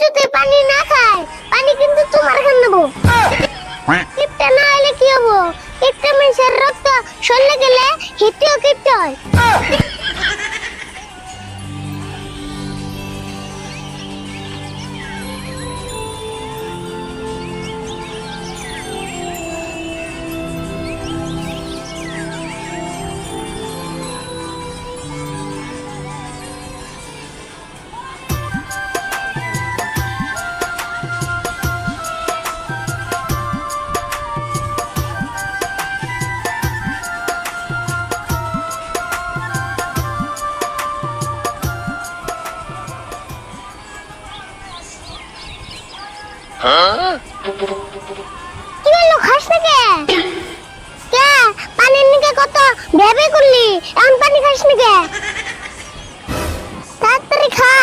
যদি পানি না খায়, পানি কিন্তু তোমার খান নেব। কিপটা না হলে কি হব? কিপটা মানুষের রক্ত শরীরে গেলে হিটিও কিপটা হয়। কি হলো খাস না কে? কে? পানির নিকে কত ভেবে করলি? এখন পানি খাস না কে? তাড়াতাড়ি খা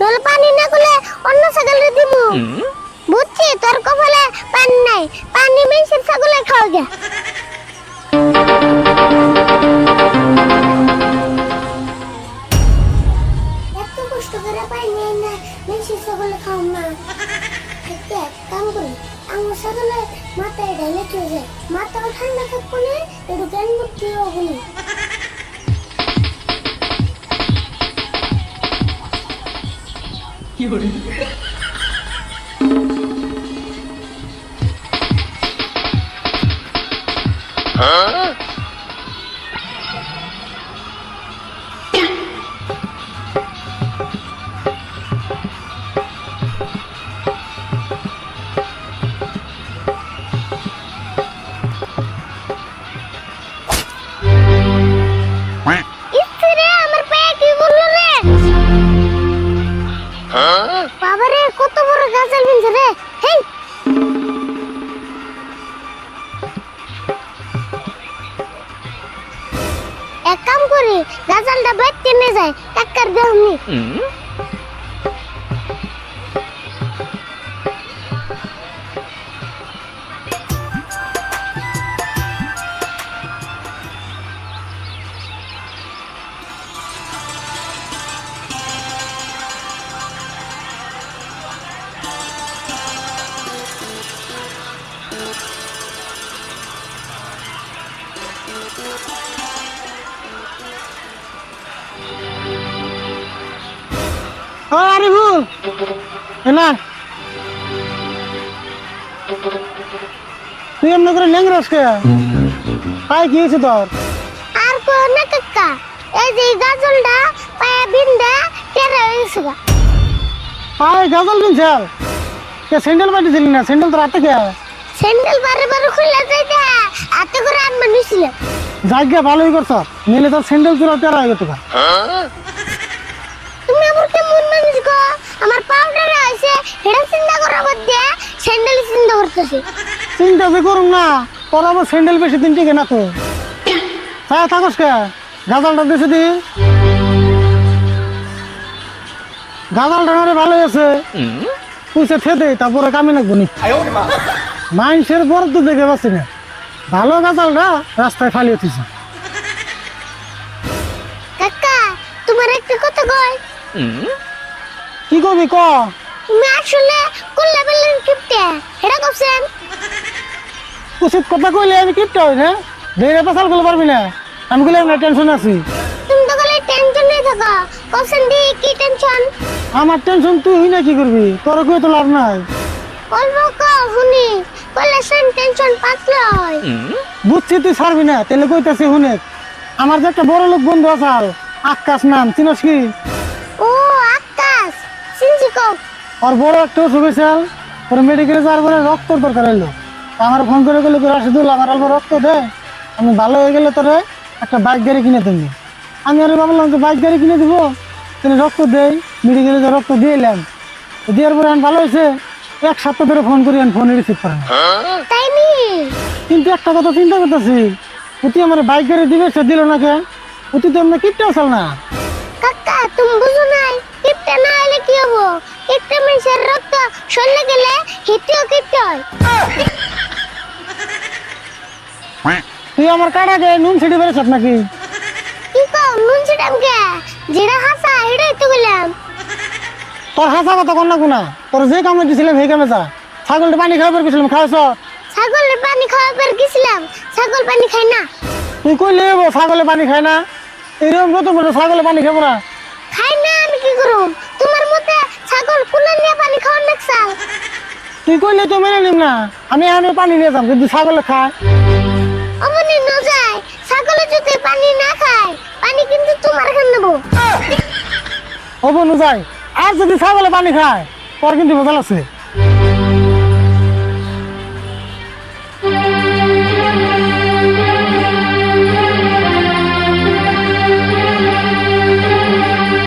নলে পানি না করলে অন্য ছাগলে দিমু। বুঝছি তোর কপালে পানি নাই। পানি মেশিন ছাগলে খাওয়া গে এত কষ্ট করে পানি না মেশিন ছাগলে খাও না। এক কাম করি আমার ছাগলে মাথায় ঢালে চলে যায়। মাথাও ঠান্ডা থাকব না একটু জ্ঞান মুক্তি হব না। ইস্তিরে কাম করি গাছালটা বাইর টেনে যায় টাক্কার দেহনি ও আরে ভুল না তুই এমনি করে লেঙ্গরাস কে তাই কি হয়েছে তোর আর কো না কাকা এই যে এই গাছলটা পায়ে বিন্দা টেরে হয়েছে গা পায়ে গাজল বিনছাল কে স্যান্ডেল পাঠিয়েছিলি না স্যান্ডেল তোর হাতে কে স্যান্ডেল বারে বারে খুলে যাইতে হাতে করে আনবা নিছিলাম জায়গা ভালোই করছ নিলে তোর স্যান্ডেল তোর তেরা হয়ে গেছে তুমি আমার কেমন মানুষ গো? আমার পাউডার আছে এটা চিন্তা করার মধ্যে স্যান্ডেল চিন্তা করতেছি। চিন্তা যে করুন না তোর আবার স্যান্ডেল বেশি দিন টিকে না তো। তাই থাকস কে? গাজালটা দিয়েছে দি। গাজালটা আরে ভালো আছে। পুষে ফেদে তারপরে কামে লাগবো নি। মানুষের বড় তো দেখে পাচ্ছি না। ভালো গাজালটা রাস্তায় ফালিয়ে দিছে। কাকা তোমার একটা কথা কই। কি করবি ক? তুমি আসলে কোল্লা বেলের কিপটে এটা কইছেন উচিত কথা কইলে আমি কিপটা হই না ধরে পাশাল করতে পারবি না। আমি কইলে না টেনশন আছি। তুমি তো গলে টেনশন নেই থাকো কইছেন দি কি টেনশন আমার টেনশন তুই হই না কি করবি তোর কই তো লাভ নাই। বলব কো শুনি। কইলে টেনশন পাতলা হয়। বুঝছি তুই ছাড়বি না তাহলে কইতাছি শুনে। আমার যে একটা বড় লোক বন্ধু আছে আকাশ নাম চিনস কি? ও আকাশ সিনজি কো ওর বড় একটা অসুখ হয়েছিল ওর মেডিকেলে যাওয়ার পরে রক্তর দরকার হইল। আমার ফোন করে গেলে রাশিদুল আমার অল্প রক্ত দে আমি ভালো হয়ে গেলে তোরে একটা বাইক গাড়ি কিনে তুমি আমি আরে ভাবলাম যে বাইক গাড়ি কিনে দিব তিনি রক্ত দেই মেডিকেলে যে রক্ত দিয়ে এলাম। দেওয়ার পরে আমি ভালো হয়েছে। এক সপ্তাহ ধরে ফোন করি আমি ফোনে রিসিভ করে তাই নি? কিন্তু একটা কথা চিন্তা করতেছি অতি আমার বাইক গাড়ি দিবে সে দিল না কে অতি তো আমরা কিপটা আসাল না। কাকা তুমি বুঝো নাই কিপটে না হলে কি হব? কিপটে মানুষের রক্ত শরীরে গেলে হিতেও কিপটে হয়। তুই আমার কাটা গে নুন ছিটি বেড়েছ নাকি? কি কও নুন ছিটাম কে? যেটা হাসা এটাই তো গেলাম তোর হাসা কথা কন না কোনা তোর যে কামে দিছিলাম সেই কামে যা। ছাগলটা পানি খাওয়াবার গেছিলাম খাওয়াছ? ছাগলের পানি খাওয়া পের গেছিলাম। ছাগল পানি খাই না। তুই কইলে এবো ছাগলে পানি খায় না। এরকম প্রথম প্রথম ছাগলে পানি খাব না। খাই না আমি কি করুম? তোমার মতে ছাগল কুলে নিয়ে পানি খাওয়ার নাকসাল তুই কইলে তো মেনে নিম না। আমি এখানে পানি নিয়ে যাম কিন্তু ছাগলে খায়। অমনি ন যায়। ছাগলে যদি পানি না খায় পানি কিন্তু তোমার খান নেব। ও বনু যাই আর যদি ছাগলে পানি খায় পরে কিন্তু ভেজাল আছে।